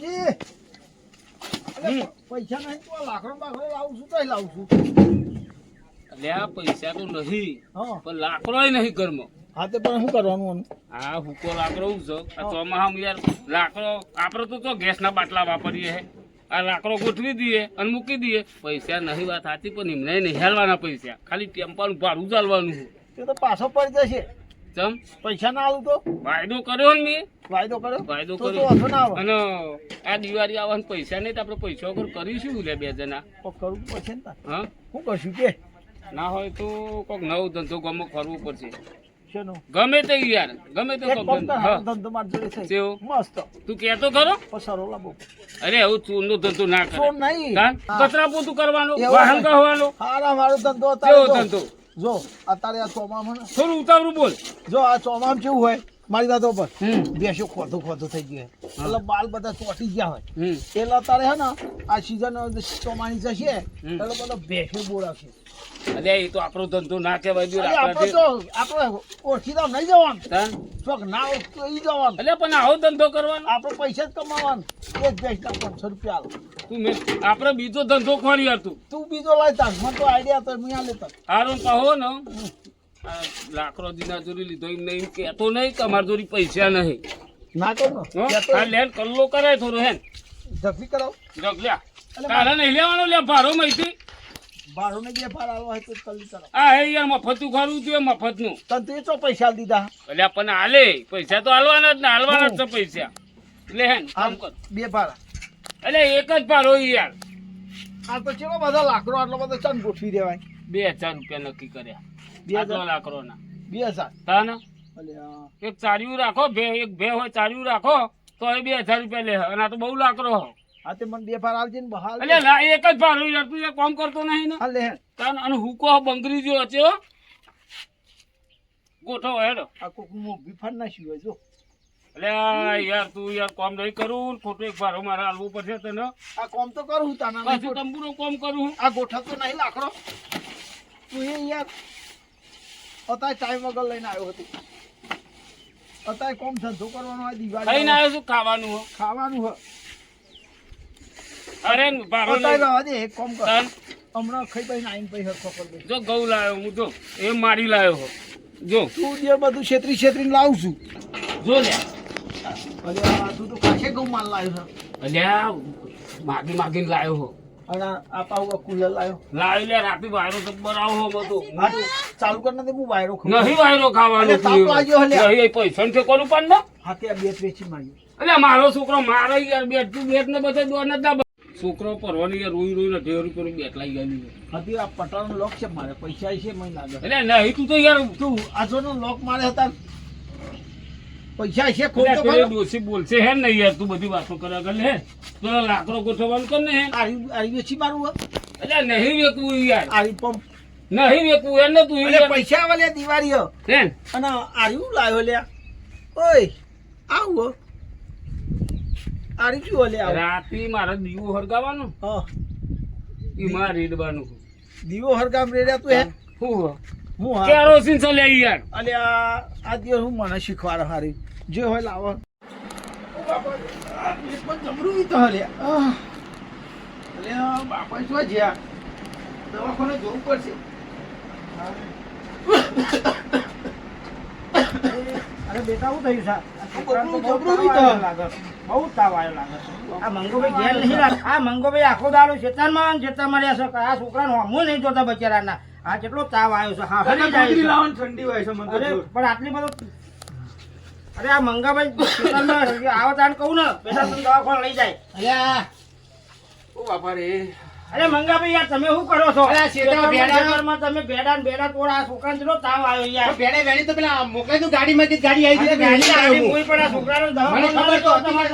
રામજી. પૈસા નહીં તો લાકડો બાકડો લાવું છું તોય લાવું છું. એટલે આ પૈસા તો નહીં પણ લાકડોય નહીં ઘરમાં. હા તે પણ શું કરવાનું હા આ હુકો લાકડો હું છે? આ ચોમાહામાં યાર લાકડો આપણે તો તો ગેસના બાટલા વાપરીએ હે. આ લાકડો ગોઠવી દઈએ અને મૂકી દઈએ. પૈસા નહીં વાત સાચી પણ એમને નહીં હાલવાના પૈસા. ખાલી ટેમ્પાનું ભાડું ચાલવાનું છે. તે તો પાછો પડી જશે. ચમ? પૈસા ના આલું તો? વાયદો કર્યો ને મેં. વાયદો કર્યો? વાયદો તો તો કર્યો. ના આવે. અને આ દિવાળી આવવાના પૈસા નહીં તો આપણે પૈસા વગર કરીશું લે બે જણા? કરવું પડશે ને હા? શું કરશું કે? ના હોય તો કોઈક નવો ધંધો ગમો કરવું પડશે. ગમે તે યાર ગમે તે ધંધો. મારી જોડે છે. તેવો મસ્ત. તું કેતો ખરો? પસારો લાવો અરે એવું ચૂરનો ધંધો ના કરે. નહીં. કચરા પોતું કરવાનું વાહન નહીં. હારા મારો ધંધો હતો ધંધો? જો અત્યારે આ ચોમામાં થોડું ઉતાવળું બોલ. જો આ ચોમામ કેવું હોય મારી દાદો પર બેસ્યો બેસો ખોધું ખોધું થઈ ગયું એટલે બાલ બધા ચોટી ગયા હોય. એટલે અત્યારે હે ને આ સિઝન ચોમાની જશે. એટલે બધા ભેંસો બોલાવશે અરે એ તો આપણો ધંધો ના કહેવાય આપણે તો આપણે ઓળખીતા નહીં જવાનું. ચોક ના ઓળખતો એ જવાનું. એટલે પણ આવો ધંધો કરવાનો. આપણો પૈસા જ કમાવાનું. એક ભેંસના પાંચસો રૂપિયા. તું મેં આપણે બીજો ધંધો ખોરી હતું. તું બીજો લાય તાર. મને તો આઈડિયા તો મેં લેતા. હારું કહો ને. આ લાકડો દીના જોડી લીધો એમ નહીં કહેતો નહીં કે અમારી જોડી પૈસા નહીં. ના તો હો? આ લેન કલ્લો કરાય થોડો હેન. ઝડપી કરાવ જગલ્યા તારે નહીં લેવાનો લે ભારો માહિતી ભાડું ને બે ફાર આલો તો આ હે યાર મફતું ખરું છે મફતનું. તને તો ચો પૈસા દીધા? એટલે આપણને હાલે પૈસા તો હાલવાના જ ને હાલવાના જ છે પૈસા. લે હેન કામ કર. બે ભાડા. એટલે એક જ ભારો યાર. આ તો ચેવો બધા લાકડો આટલો બધો ચમ ગોઠવી દેવાય? બે હજાર રૂપિયા નક્કી કર્યા. બે હજાર? લાકડો ના બે હજાર? તાને? એક ચાર્યું રાખો બે એક બે હોય ચાર્યું રાખો તો એ બે હજાર રૂપિયા લે. અને આ તો બહુ લાકડો હો. હા તે મને બે ફાર આવજે ને બહાર એટલે લા- એક જ ભારો યાર તું એ કામ કરતો નહીં ને. હાલે લે. તાન અને હુકો બંગરી જો હો. ગોઠો હેડો. આ કોકનું બિફાર ના સિવાય જો. યાર તું યાર કોમ નહીં કરું ખોટો એક ભારો મારે હાલવું પડશે તને. આ કોમ તો કરું હું તાના પાછું તંબુરો કોમ કરું આ નહીં લાકડો. તું એ યાર અત્યારે ટાઈમ વગર લઈને આવ્યો હતો. અત્યારે કોમ ધંધો કરવાનો આવ્યો છું ખાવાનું હો ખાવાનું હોય. અરે ભારો અત્યારે દે એક કોમ કર. હમણાં ખાઈ પીને આવીને પછી હરખો જો ઘઉં લાવ્યો હું જો. એ મારી લાવ્યો હો. જો. તું જે બધું છેતરી છેતરીને લાવું છું. જો લે. અરે તું તો કાશે ગૌ માલ લાવ્યો છે? અલ્યા માગી માગીને લાવ્યો હો. અને આ પાઉં કુલર લાવ્યો લાવી લે રાતે વાયરો તો બનાવો હો બધો. ચાલુ કરી નથી હું વાયરો ખાઉં. નહીં વાયરો ખાવાનો તાપ લાગ્યો હલ્યા. નહીં પૈસા ને કોનું પણ ને? હા આ બે વેચી માર્યું. એટલે મારો છોકરો મારો યાર બેટ તું બેટ ને બધે દોર નતા છોકરો પરવાની યાર રોઈ ને ઢેર રૂપિયાનું બેટ લાગી ગયેલું. હતી આ પટાનો લોક છે મારે પૈસા છે મને લાગે. એટલે નહીં તું તો યાર તું આજોનો લોક મારે હતા પૈસા છે ખોટો ખરો? ડોશી બોલશે હે ને યાર તું બધી વાતો કર્યા કર લે તો લાકડો ગોઠવવાનું કર ને આરી આરી વેચી મારું એટલે નહીં વેકવું યાર. આરી પંપ નહીં વેકવું એને તું અરે પૈસા વાલે દિવાળી હે. હે? અને આરી લાવ્યો લ્યા. ઓય આવું આરી શું લે રાતે મારે દીવો હરગાવાનો હા. રીડવાનું દીવો હરગામ રેડ્યા તું હે? હું હું? કેરોસીન ચલે યાર. અલે આ આ દિવસ હું મને શીખવાડ હારી. જે હોય લાવો તો. બાપા શું જ્યાં દવાખાને જવું પડશે અરે બેટા શું થયું છે આ છોકરાને બહુ તાવ આવ્યો લાગે છે. બહુ તાવ આવ્યો લાગે છે. આ મંગોભાઈ ઘેર નહીં. આ મંગોભાઈ આખો દાડો શેતાનમાં ને શેતાનમાં રહ્યા છે. આ છોકરાને હમું નહીં જોતા બચારાના આ કેટલો તાવ આવ્યો છે હા ઠંડી હોય છે. પણ આટલી બધો અરે આ મંગાભાઈ શેતાનમાં આવો તાણ કહું ને પેલા તમે દવાખાને લઈ જાય. અલ્યા ઓ બાપા રે અરે મંગાભાઈ યાર તમે શું કરો છો? અરે આ ભેડામાં તમે ભેડા ને ભેડા તોડ આ છોકરાને કેટલો તાવ આવ્યો યાર. ભેડે ભેડી તો પેલા મોકલે તું ગાડી માંથી ગાડી આવી ગઈ ભેડી આવી, આવ્યો કોઈ પણ આ છોકરાને દવા મને ખબર તો તમારે.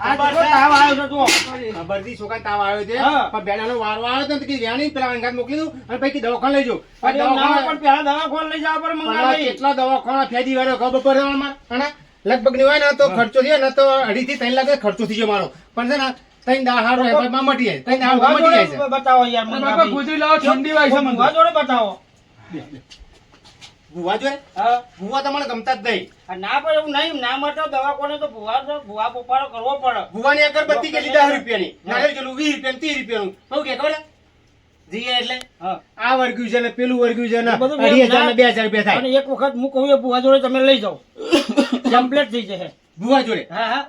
આ કેટલો તાવ આવ્યો છે જુઓ. ખબરથી છોકરા તાવ આવ્યો છે. પણ ભેડાનો વારો આવ્યો તો કે વેણી પેલા અંગાત મોકલી દઉં અને પછી દવાખાને લઈ જાઉં. પણ દવાખાને- દવાખાને લઈ જાવ આ દવાખાના ફેદી વાળો ખબર પડે? લગભગની હોય ને તો ખર્ચો થયો ને તો અઢી થી ત્રણ લાખ ખર્ચો થઈ ગયો મારો. પણ છે ને ત્રણ દા હારો એફઆઈમાં મટી જાય ત્રણ દા હારો ભૂવા મટી જાય છે. બતાવો યાર મંગાભાઈ. ભૂવા જોડે બતાવો. ભૂવા જોડે હા. ભૂવા તમને ગમતા જ નહીં. આ ના પણ એવું નહીં ના માટે દવા કોને તો ભૂવા તો ભૂવા પોપાડો કરવો પડે. ભૂવાની અગરબત્તી કે લીધા રૂપિયાની? નાગર કેલું વીસ રૂપિયા ત્રીસ રૂપિયાનું? શું કે ખબર જઈએ એટલે. હા. આ વર્ગ્યું છે ને પેલું વર્ગ્યું છે ને અઢી હજાર ને બે હજાર રૂપિયા થાય. અને એક વખત હું કહું ભૂવા જોડે તમે લઈ જાઓ. કમ્પ્લેટ થઈ જશે. ભૂવા જોડે? હા હા.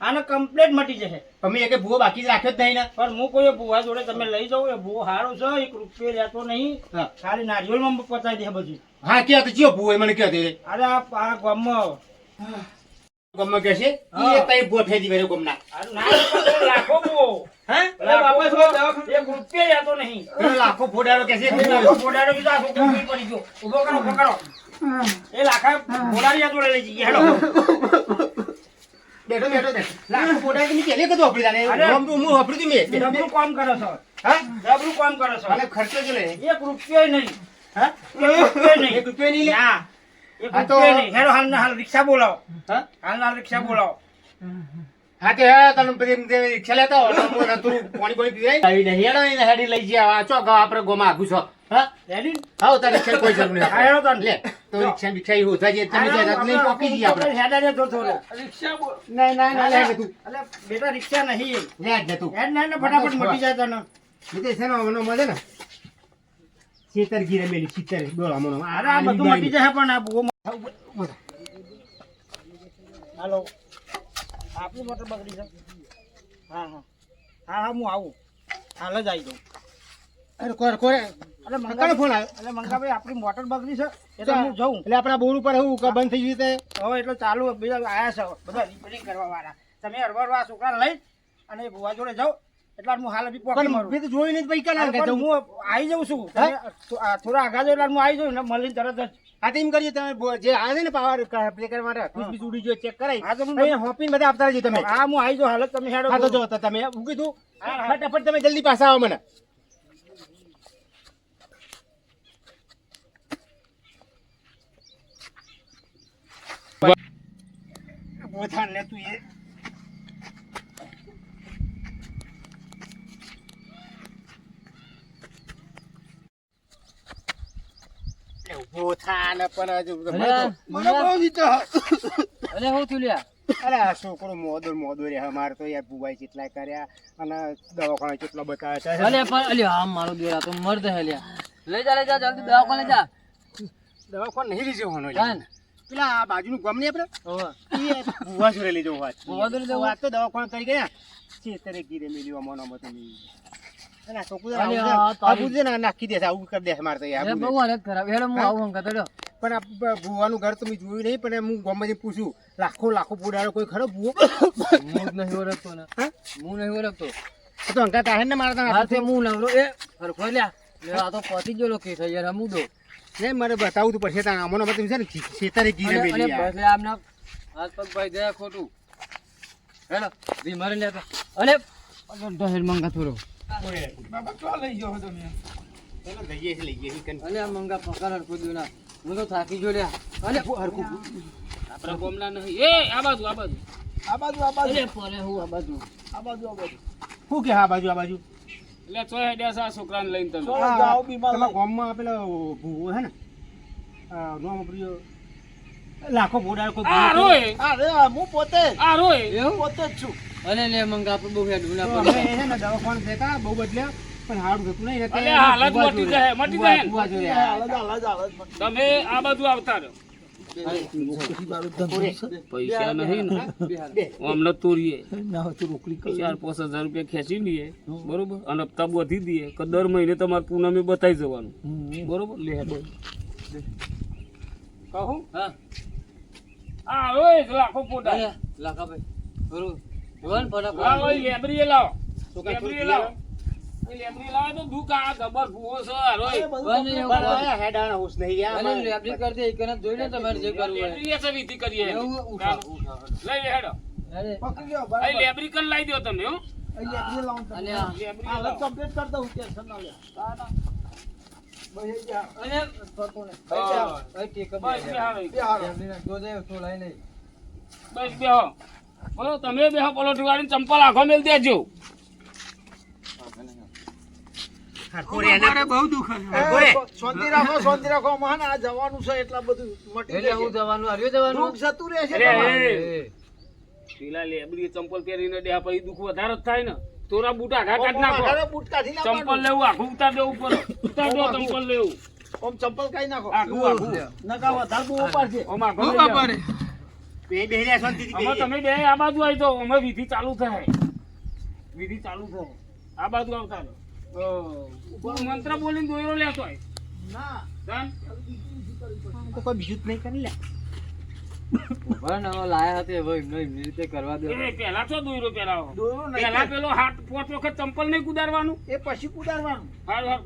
આને કમ્પ્લેટ મટી જશે. અમે એક ભૂવો બાકી રાખ્યો જ નહીં ને. પણ હું કોઈ ભૂવા જોડે તમે લઈ જાવ એ ભૂવો સારો છે એક રૂપિયો લેતો નહીં. ખાલી નારિયેળમાં પતાવી દે બધું હા ક્યાં તો ચિયો ભૂવો એ મને ક્યાં દે? અરે આ આ ગામમાં કે છે? એ તઈ ભૂવો ફેંકી વેરો ગમના. આ ના પણ લાખો ભૂવો. લાખો ભૂવો, એક રૂપિયો લેતો નહીં. પેલો લાખો ફોડાડો કે છે? એ લાખો ફોડાડો કીધું આ છોકરો પડી ગયો. ઊભો કરો ઊભો કરો. એ લાખા ફોડાડી જોડે લઈ જઈએ. હેડો બેઠો બેઠો બેઠો. લાખો ફોડાડો કે નીચે કદું જાને અરે. રોમ હું વાપરી તું મેં. ડબલું કામ કરો છો? હા? ડબલું કામ કરો છો? અને ખર્ચો જો લે. એક રૂપિયો નહીં. હા? એક રૂપિયો નહીં. એક રૂપિયો નહીં લે? ના. એક રૂપિયો નહીં. હેડો હાલ હાલ રિક્ષા બોલાવો. હા? હાલ હાલ રિક્ષા બોલાવો. હા તે હા તને પછી રિક્ષા લેતા હોય તો તું પાણી પાણી પીવાય? આવી નહીં હેડો હેડી લઈ જાય. આ ચો આપણે ગોમાં આગુ છો. હા રેડી આવો તારે રિક્ષા કોઈ જરૂર નહીં હા, હેડો લે તો રિક્ષા બિક્ષા એવું તમે જાય તો નહીં પોકી જઈએ આપણે હેડા રે થોડો થોડો રિક્ષા નહીં નહીં ના લે તું. અલે બેટા રિક્ષા નહીં લે જ તું. હેડ ના ને ફટાફટ મટી જાય તને. એટલે છે ને મનો મળે ને. શીતર ગીરે મેલી મનો અરે આ બધું મટી જાય પણ આ બહુ હાલો. આપની મોટર બગડી છે. હા હા. હા હા હું આવું. હાલ જ આવી જાઉં. અરે કોર કોરે. અરે મંગા ફોન આવ્યો અરે મંગાભાઈ આપણી મોટર બગડી છે એટલે હું જાઉં. એટલે આપણા બોર ઉપર એવું કે બંધ થઈ ગયું તે? હવે એટલે ચાલુ બીજા છે બધા રિપેરિંગ કરવા વાળા. તમે અરવરવા છોકરા લઈ અને ભુવા જોડે જાઓ. એટલે હું હાલ બી પોકી મારું. મેં તો જોયું નહીં પૈકા કે હું આવી જાઉં છું. થોડા આગા એટલે હું આવી જાઉં ને મળીને તરત જ. હા તો એમ કરીએ તમે જે આવે છે ને પાવર પ્લે કરવા માટે ઉડી જો ચેક કરાય. હા તો હું હોપીને બધા આપતા રહેજો તમે. હા હું આવી જાઉં હાલત તમે હેડો હા તો જો તમે હું કીધું. ફટાફટ તમે જલ્દી પાછા આવો મને. પોતાને ને તું એ. એ ઊભો પણ હજુ મને તો- મને અરે હું થયું લ્યા? અરે આ છોકરો મોદો મોદો રે. અમારે તો યાર ભુવાઈ કેટલાય કર્યા અને દવાખાને કેટલો બતાવે છે. અલે પણ અલે મારો દેરા તો મર્દ હે લ્યા. લઈ જા લઈ જા જલ્દી દવાખાને જા. દવાખાને નહીં લઈ જવાનો પેલા આ બાજુનું ગમ નહીં આપણે? ઓવા એ ભુવા જોડે લઈ જવું વાત. ભુવા જોડે જવું? વાત તો દવાખાને કરી ગયા. ચેતરે ગીરે મેલ્યો મોનો મતો છે, છે ને નાખી દેશે આવું કરી દેશે મારે પણ ભૂવાનું ઘર તો મેં જોયું નહીં પણ હું ગામમાં પૂછું લાખો લાખો પુડાડો કોઈ ખરો ભુવો? નહીં ઓળખતો ને. હું? નહીં ઓળખતો. તો અંકા તારે ને મારતા હા નવરો. એ હરખો લ્યા. આ તો પતી ગયો કે થઈ યાર હમું દો. નહીં મારે બતાવું તો પડશે તાણ આમોનો મતલબ છે ને ખેતરે ગીરે બેલી આમના હાથ પગ ભાઈ દયા ખોટું. હેલો ધી મારે લેતા. અલે હેડ મંગા થોડો. બાબા તો લઈ ગયો હતો ચાલો લઈએ છીએ, લઈએ છીએ. કન- અલે આ મંગા પકડ હરખો દો ના. હું તો થાકી જો લ્યા. અલે હરખું આપણા ગોમલા નહીં. એ આ બાજુ આ બાજુ. આ બાજુ આ બાજુ. અલે પરે હું આ બાજુ. આ બાજુ આ બાજુ. શું કે હા બાજુ આ બાજુ? એટલે છો હેડ્યા છે આ છોકરાને લઈને તમે. જાઓ બીમાર તમારા ગામમાં પેલો ભૂવો હે ને? આ નામ આપણું લાખો બોડાળ કોઈ આ રોય. અરે હું પોતે. આ રોય. હું પોતે જ છું. અને લે મંગા આપણે બહુ હેડ ના તો પડે હે ને દવાખાને દેતા બહુ બદલ્યા પણ હારું થતું નહીં એટલે અલે હાલત મટી જાય, મટી જાય. તમે આ બધું આવતા રહો. પૈસા નહીં ને. અમને તોરીએ ના હોય તો રોકડી કરી ચાર પાંચ હજાર રૂપિયા ખેંચી લઈએ. બરોબર? અને હપ્તા વધી દઈએ. કે દર મહિને તમારે પૂનમે બતાવી જવાનું. બરોબર? લે કહું. હા. લાખો પોટા. લાખા ભાઈ બરોબર. ઓય લેબરીએ લાવો લેબરીએ લાવો. લેબરી લાવો તો દુઃખ આ ગબર ભૂવો છે આ રોય બંધ નહીં પણ એવું હવે હેડાણા હોશ નહીં યાર. અલે લેબડી કરતી એકને જોઈ લે તમારે જે કરવું હોય. લેબરી એસે વિધિ કરીએ. એવું ઉઠા ઉઠા લઈ લે હેડો. પકડી લ્યો બરાબર. લેબરી કરી લાવી દો તમે હો. લેબરી લાવો તમે. લેબરી હાલત કમ્પ્લીટ કરી દઉં ટેન્શન ના લે. ના, ના. ભાઈ જા. અલે ફરતો ને હા. ભાઈ ટેક બસ બેહાડો. બે હારો. જો દે તો લઈ નહીં બસ બેહો બોલો તમે બેહો પલોઠી વાળીને ચંપલ આખો મેલ દેજો હરખો રે એને. બહુ દુઃખ એ, શાંતિ રાખો શાંતિ રાખો. આમાં ને આ જવાનું છે એટલા બધું મટી એટલે હું જવાનું આવ્યો જવાનું? જતું રહેશે અરે, તમારું. એ. પેલા લેબડી ચંપલ પહેરીને પછી દુખ વધારે જ થાય ને. તોરા બૂટા ઘાટા જ નાખો. ચંપલ લેવું આખું ઉતાર દેવું પડે ઉતાર દો ચંપલ લેવું. ઓમ ચંપલ કાઢી નાખો. આખું આખું. નકા વધારે બહુ ઉપાડશે. ઓમ આખું બે બે રહ્યા તમે બે આ બાજુ આવી જાઓ. અમે વિધિ ચાલુ થાય. વિધિ ચાલુ થાય. આ બાજુ આવતા રહો. મંત્ર બોલીને દોયરો લેતો હોય ના. તો કોઈ બીજું જ નહીં કરી લે. ઊભા ને હવે લાયા હતા હવે એમને એમની રીતે કરવા દો. પેલા તો દોયરો પેલા દોરો પેલા પેલો હાથ પાંચ વખત ચંપલ નહીં કુદારવાનું? એ પછી કુદારવાનું.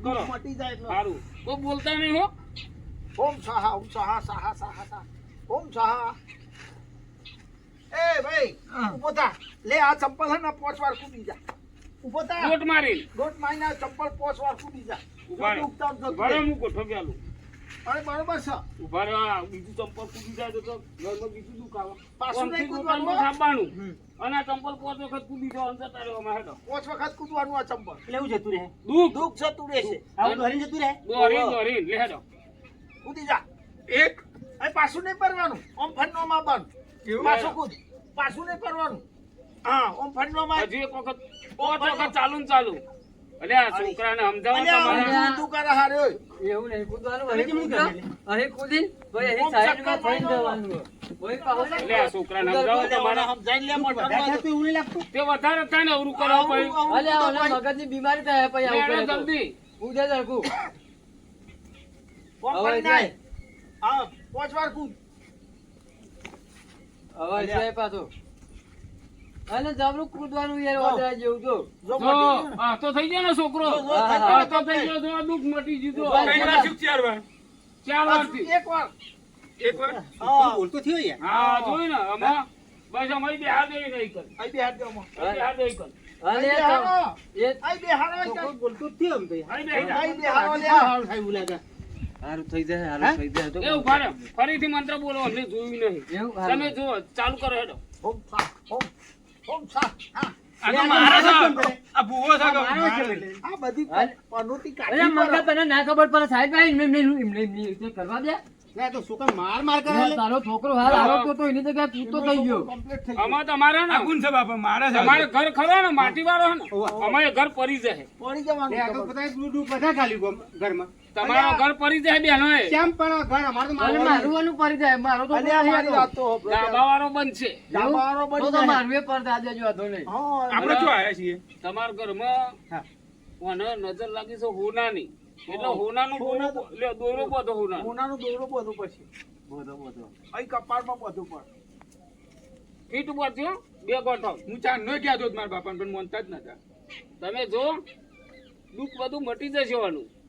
કરો. મટી જાય સારું કોઈ બોલતા નહીં હો. ઓમ સાહા ઓમ સાહા સાહા સાહા સાહા. ઓમ સાહા. એ ભાઈ ઊભો થા. લે આ ચંપલ હે ને પોચ વાર કૂદી જા. ઊભો થા. ગોટ મારી દોઢ મહિના ચંપલ પોચ વાર કૂદી જા. ઊભા તો. હું ગોઠો અરે બરોબર છે. ઊભા રહે, બીજું ચંપલ કૂદી જાય તો તો ઘરમાં બીજું દુખાવા પાછું નહીં કૂદવાનું, થાપવાનું. અને આ ચંપલ પાંચ વખત કૂદી જાઓ અંદર જતા અમારે હેડો. પોચ વખત કૂદવાનું આ ચંપલ એટલે એવું જતું રહે. દુઃખ. દુઃખ જતું આવું રહે? દોરી દોરી લે હેડો. કૂદી જા. એક. અરે પાછું નહીં પરવાનું ઓમ ફંડનો માં બંધ પાછું કૂદ. પાછું નહીં પરવાનું હા ઓમ ફંડનો માં હજી એક વખત પાંચ વખત ચાલુ ને ચાલુ. અરે આ છોકરાને સમજાવો અલ્યા, તમારે. ઊંધું ઊંધું કરે હારે એવું નહીં કૂદવાનું હવે અહીં કેમ કૂદો. કરે? અહીં કૂદીને ભાઈ અહીં ઓમ સાઈડમાં ચક્કર જવાનું કોઈ પાછું એટલે આ છોકરાને સમજાવો તમારે. સમજાઈ લે મોટા વધારે થતું એવું લાગતું. તે વધારે થાય ને અવરું કરો પછી અલે મગજની બીમારી થાય પછી આવું કરે જલ્દી. કૂદે જાય. વાર પાછો. અને જબરું કૂદવાનું યાર. વધારે જેવું જો. જો આ તો થઈ ગયો ને છોકરો. આ તો થઈ ગયો જો દુખ મટી ગયું ઊભા જો. રહો. ચાર વાર ચાર વાર એક વાર? એક વાર હા બોલતો થયો યાર. હા જોઈ ને અમા બસ અમારી બે હાથ એવી નહીં કર. આઈ બે હાથ દો અમા બે હાથ એવી કર અને. એ બે તો બોલતો થયો એમ તો. બે હાથ. લે. હારું થઈ જાય હારું થઈ જાય તો. એ ફરીથી મંત્ર બોલો અમને જોયું નહીં. તમે જો ચાલુ કરો હેડો. ઓમ ઓમ છોકરા માર માર કરે ને લે. તારો છોકરો હાલ આરોગ્ય તો એની જગ્યાએ તું થઈ ગયો. અમારે તમારે ઘર ખરો ને? માટી વાળો ને? અમારે ઘર પડી જાય પડી જવાનું બધા ખાલી ઘરમાં. તમારો ઘર પડી જાય બેનો કેમ પણ ઘર અમારે તો મારવાનું મારું પડી જાય મારો તો મારી. વાત તો હોભળો. ડાબા વાળો બનશે. ડાબાવાળો તો બની તો જાય. મારું એ પડતા દેજો વાંધો નહીં આપણે જો આયા છીએ. તમારા ઘરમાં. મને નજર લાગી છે હોનાની. એટલે હોનાનું હોના લે દોરો બધો હોના સોનાનું દોરો બધું પછી અહીં કપાળમાં બધું પણ. ફીટ બધું બે ગોઠવ. હું ચાર નો કહેતો હતો મારા બાપાને પણ મનતા જ નતા. તમે જો દુઃખ બધું મટી જશે વાનું તો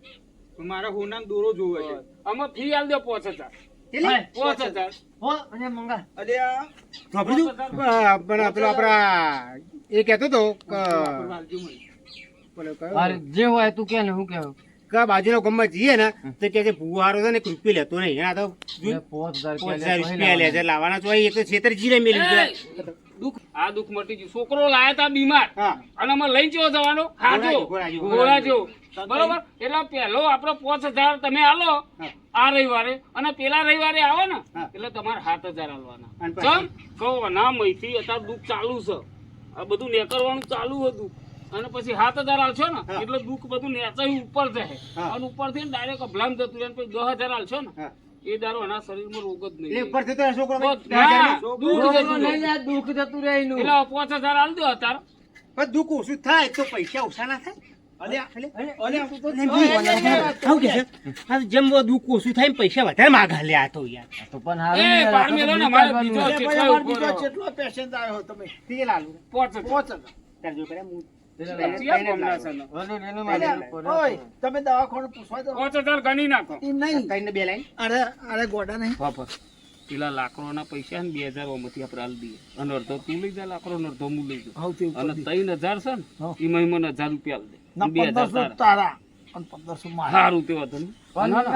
મારે હોનાનો દોરો જોવે છે. આમાં ફી આલ દે પાંચ હજાર? પાંચ હજાર. હો અને મંગા. અરે પણ પેલો આપણા એ કહેતો તો કે પેલો કયો? અરે જે હોય તું કે ને હું કેવું? કે બાજુના ગામમાં જઈએ ને તો કે છે ભૂહારો છે ને રૂપિયો લેતો નહીં. એના તો પાંચ હજાર રૂપિયા લે તો રૂપિયા લે છે. લાવવાના તો એક તો છેતરજી ને મેલી દીધા. દુઃખ. આ દુઃખ મટી ગયું. છોકરો લાયા તા બીમાર. અને અમે લઈ જવો જવાનો. હાજો. ઘોડા જેવો, બરોબર? એટલે પેલો આપણો પાંચ હજાર તમે આલો. આ રવિવારે. અને પેલા રવિવારે આવો ને એટલે તમારે સાત હજાર આલવાના. ચમ? કહો ના મહીથી અત્યારે દુઃખ ચાલુ છે. આ બધું નેકરવાનું ચાલુ હતું. અને પછી હાથ હજાર છો ને એટલે દુઃખ બધું નેચાયું ઉપર જાય. અને ઉપરથી ડાયરેક્ટ અભલામ જતું રહે પછી દસ હજાર છો ને એ દારો એના શરીરમાં રોગ જ નહીં. ઉપર છોકરો દુઃખ જતું રહે. દુઃખ જતું રહે એટલે પાંચ હજાર આલ દો અત્યારે. પણ દુઃખ ઓછું થાય તો પૈસા ઓછા ના થાય. જેમ દુઃખ ઓછું થાય પૈસા વધારે માગા લે આ તો યાર. તો પણ હારું એ, તમે દવાખાને પૂછવા ગણી નાખો. નહીં. કઈને બે લાઈન. અરે અરે ગોડા નહીં. પેલા લાકડોના પૈસા ને બે હજાર ઓમાંથી આપણે દઈએ. અને અડધો તું લઈ જા લાકડો ને અડધો હું લઈ જાઉં. અને ત્રણ હજાર છે ને. એમાં હજાર રૂપિયા આલી દે. બે હજાર તારા. સારું તે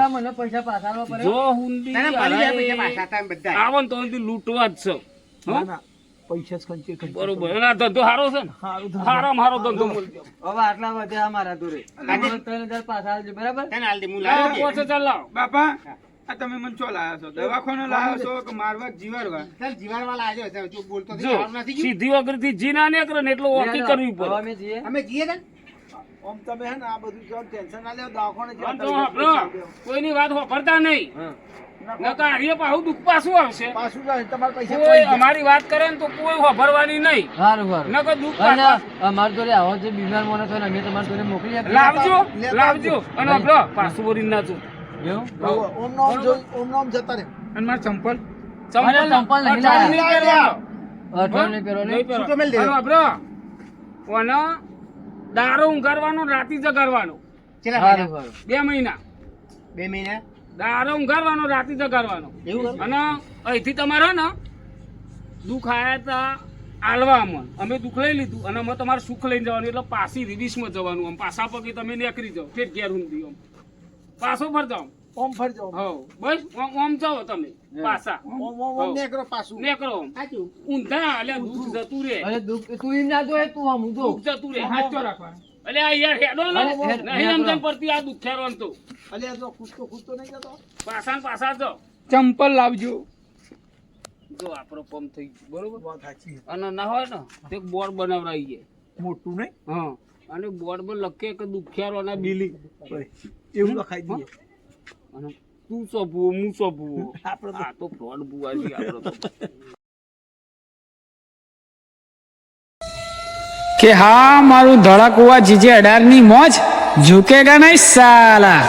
મને પૈસા પાછા જો તો લૂંટવા જ છે. હો? ના, ના. પૈસા ખંચે બરોબર. એના ધંધો સારો છે ને? સારું સારો મારો ધંધો મળ્યો હવે આટલા વધ્યા મારા દોરે. ત્રણ હજાર પાછા આપજો, બરાબર? તને હાલ દે, હું લાવો, લાવી દે. પોચો ચાલ લાવો. બાપા આ તમે મને ચો લાયા છો? દવાખાનો લાવ્યો છો કે મારવા કે જીવાડવા? ચાલ, જીવાડવાળા આવ્યો છે, જો બોલતો નથી, જો આવવાનું નથી ગયું. સીધી જીના ના નીકળે ને એટલે ઓકી કરવી પડે. અમે જીએ? અમે જીએ ને? આમ તમે હે ને આ બધું જો ટેન્શન ના લેવો દવાખાને તો તમે દેવો. કોઈની વાત હોભળતા નહીં. હા. નકર પાછું દુઃખ પાછું આવશે. પાછું તમારા પૈસા કોઈ અમારી વાત કરે ને તો કોઈ હોભળવાની નહીં. સારું સારું નકર દુઃખ અને જોડે આવો જે બીમાર માણસ હોય અમે તમારા જોડે મોકલી લાવજો લાવજો. અને આપણો પાછું બોરી ના જો ઓમ નો ઓમ ઓમ નો જતા રહે. અને મારા ચંપલ. ચંપલ ચંપલ નહીં અઠવાડિયે નહીં પહેરવાનો. નહીં. છૂટો મેલ દેજો. અને આપણો ઓનો દારૂ ઊંઘાડવાનો રાતી જગાડવાનો. બે મહિના. બે મહિના? દારો ઊંઘાડવાનો રાતી જગાડવાનો. અને અહીંથી તમારે ને દુઃખ આયા તા આલવા અમને. અમે દુઃખ લઈ લીધું અને અમે તમારે સુખ લઈને જવાનું એટલે પાછી રિબીસમાં જવાનું. આમ પાછા પગે તમે નીકળી જાઓ ફેર ઘેર ઊંધી આમ પાછો ફરતા ઓમ ફરજો. હવ. બસ ઓમ ઓમ જાઓ તમે પાછા. ઓમ ઓમ ઓમ નેકરો પાછું. નેકરો. સાચું. ઊંધા એટલે દુખ જતું રે. અરે દુખ તું એમ ના જોય તું આમ ઊંધો. દુખ જતું રે. હાચો રાખવાનો. અલે આ યાર હેડો ને. નહીં આમ સમજણ પરતી આ દુખ્યારો તો. અલે જો કૂદતો કૂદતો નહીં જતો. પાછા ને પાછા જો ચંપલ લાવજો. જો આપણો પંપ થઈ ગયો. બરોબર? વાત સાચી અને ના હોય ને તે એક બોર્ડ બનાવડાવીએ મોટું નહીં? હા. અને બોર્ડ પર લખે કે દુખિયારો ના બિલી. એવું લખાઈ દઈએ. અને તું સો ભૂવો હું સો ભૂવો આપણે આ તો ફ્રોડ ભૂવા છે આપણો કે હા મારું ધડાકુવા જીજે અઢારની મોજ ઝુકેગા નહીં સાલા.